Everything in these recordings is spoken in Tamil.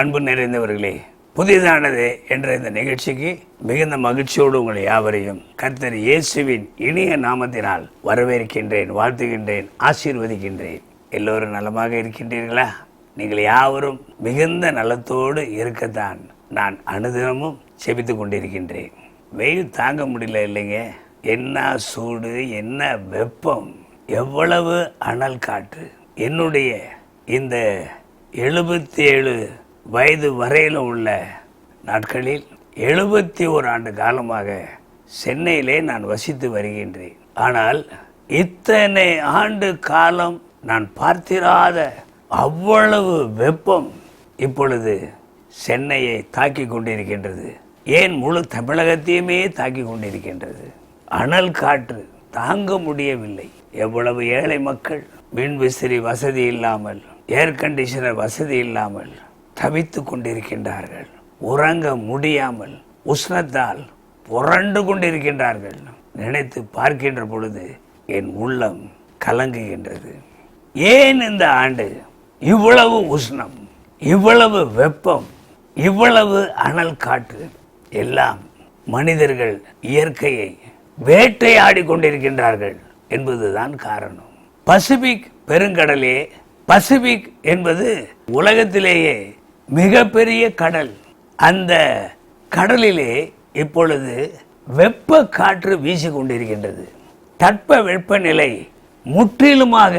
அன்பு நிறைந்தவர்களே புதிதானது என்ற இந்த நிகழ்ச்சிக்கு மிகுந்த மகிழ்ச்சியோடு உங்களை யாவரையும் கர்த்தர் இயேசுவின் இனிய நாமத்தினால் வரவேற்கின்றேன் வாழ்த்துகின்றேன் ஆசீர்வதிக்கின்றேன். எல்லோரும் நலமாக இருக்கின்றீர்களா? நீங்கள் யாவரும் மிகுந்த நலத்தோடு இருக்கத்தான் நான் அனுதினமும் செபித்து கொண்டிருக்கின்றேன். வெயில் தாங்க முடியல இல்லைங்க. என்ன சூடு என்ன வெப்பம் எவ்வளவு அனல் காற்று. என்னுடைய இந்த எழுபத்தி ஏழு வயது வரையில் உள்ள நாட்களில் எழுபத்தி ஒரு ஆண்டு காலமாக சென்னையிலே நான் வசித்து வருகின்றேன். ஆனால் இத்தனை ஆண்டு காலம் நான் பார்த்திராத அவ்வளவு வெப்பம் இப்பொழுது சென்னையை தாக்கி கொண்டிருக்கின்றது. ஏன் முழு தமிழகத்தையுமே தாக்கி கொண்டிருக்கின்றது? அனல் காற்று தாங்க முடியவில்லை. எவ்வளவு ஏழை மக்கள் மின் விசிறி வசதி இல்லாமல் ஏர் கண்டிஷனர் வசதி இல்லாமல் தவித்து கொண்டிருக்கின்றார்கள். உறங்க முடியாமல் உஷ்ணத்தால் புரண்டு கொண்டிருக்கின்றார்கள். நினைத்து பார்க்கின்ற பொழுது என் உள்ளம் கலங்குகின்றது. ஏன் இந்த ஆண்டு இவ்வளவு உஷ்ணம் இவ்வளவு வெப்பம் இவ்வளவு அனல் காற்று? எல்லாம் மனிதர்கள் இயற்கையை வேட்டையாடி கொண்டிருக்கின்றார்கள் என்பதுதான் காரணம். பசிபிக் பெருங்கடலே பசிபிக் என்பது உலகத்திலேயே மிகப்பெரிய கடல். அந்த கடலிலே இப்பொழுது வெப்ப காற்று வீசி கொண்டிருக்கின்றது தட்ப வெப்பநிலை முற்றிலுமாக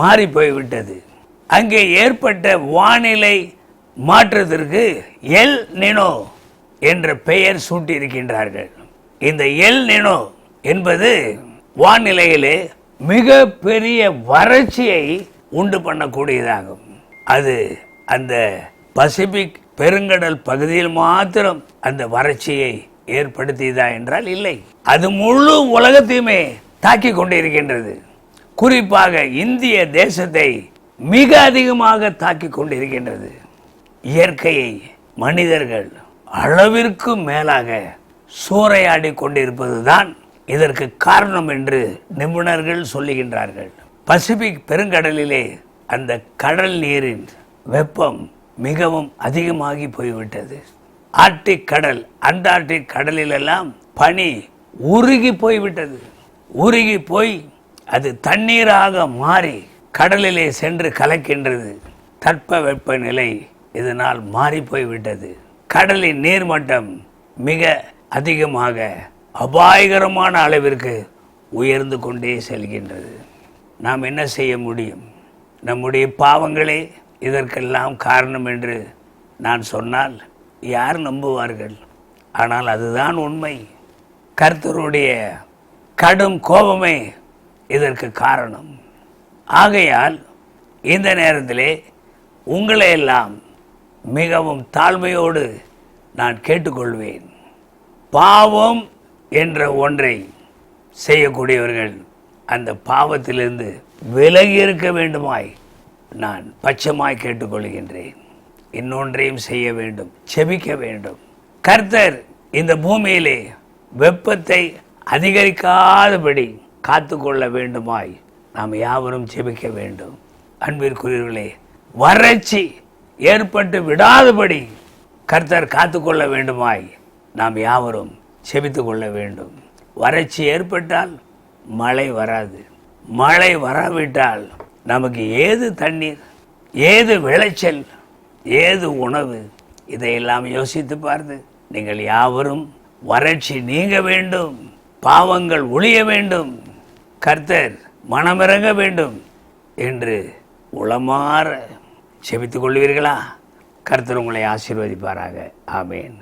மாறி போய்விட்டது அங்கே ஏற்பட்ட வானிலை மாற்றத்திற்கு எல் நினோ என்ற பெயர் சூட்டியிருக்கின்றார்கள். இந்த எல் நினோ என்பது வானிலையிலே மிக பெரிய வறட்சியை உண்டு பண்ணக்கூடியதாகும். அது அந்த பசிபிக் பெருங்கடல் பகுதியில் மாத்திரம் அந்த வறட்சியை ஏற்படுத்தியதா என்றால் இல்லை. அது முழு உலகத்தையுமே தாக்கி கொண்டிருக்கின்றது. குறிப்பாக இந்திய தேசத்தை மிக அதிகமாக தாக்கி கொண்டிருக்கின்றது. இயற்கையை மனிதர்கள் அளவிற்கு மேலாக சூறையாடி கொண்டிருப்பதுதான் இதற்கு காரணம் என்று நிபுணர்கள் சொல்லுகின்றார்கள். பசிபிக் பெருங்கடலிலே அந்த கடல் நீரின் வெப்பம் மிகவும் அதிகமாகி போய்விட்டது. ஆர்டிக் கடல் அண்டார்டிக் கடலிலெல்லாம் பனி உருகி போய்விட்டது. உருகி போய் அது தண்ணீராக மாறி கடலிலே சென்று கலக்கின்றது. தட்ப வெப்பநிலை இதனால் மாறி போய்விட்டது. கடலின் நீர்மட்டம் மிக அதிகமாக அபாயகரமான அளவிற்கு உயர்ந்து கொண்டே செல்கின்றது. நாம் என்ன செய்ய முடியும்? நம்முடைய பாவங்களே இதற்கெல்லாம் காரணம் என்று நான் சொன்னால் யார் நம்புவார்கள்? ஆனால் அதுதான் உண்மை. கர்த்தருடைய கடும் கோபமே இதற்கு காரணம். ஆகையால் இந்த நேரத்திலே உங்களை எல்லாம் மிகவும் தாழ்மையோடு நான் கேட்டுக்கொள்வேன். பாவம் என்ற ஒன்றை செய்யக்கூடியவர்கள் அந்த பாவத்திலிருந்து விலகி இருக்க வேண்டுமாய் நான் பச்சமாய் கேட்டுக்கொள்கின்றேன். இன்னொன்றையும் செய்ய வேண்டும் செபிக்க வேண்டும். கர்த்தர் இந்த பூமியிலே வெப்பத்தை அதிகரிக்காதபடி காத்துக்கொள்ள வேண்டுமாய் நாம் யாவரும் செபிக்க வேண்டும். அன்பிற்குரியவர்களே வறட்சி ஏற்பட்டு விடாதபடி கர்த்தர் காத்துக்கொள்ள வேண்டுமாய் நாம் யாவரும் செபித்து கொள்ள வேண்டும். வறட்சி ஏற்பட்டால் மழை வராது. மழை வராவிட்டால் நமக்கு ஏது தண்ணீர் ஏது விளைச்சல் ஏது உணவு இதையெல்லாம் யோசித்து பார்த்து நீங்கள் யாவரும் வறட்சி நீங்க வேண்டும் பாவங்கள் ஒழிய வேண்டும் கர்த்தர் மனமிறங்க வேண்டும் என்று உளமாற செபித்துக் கொள்வீர்களா? கர்த்தர் உங்களை ஆசீர்வதிப்பாராக. ஆமேன்.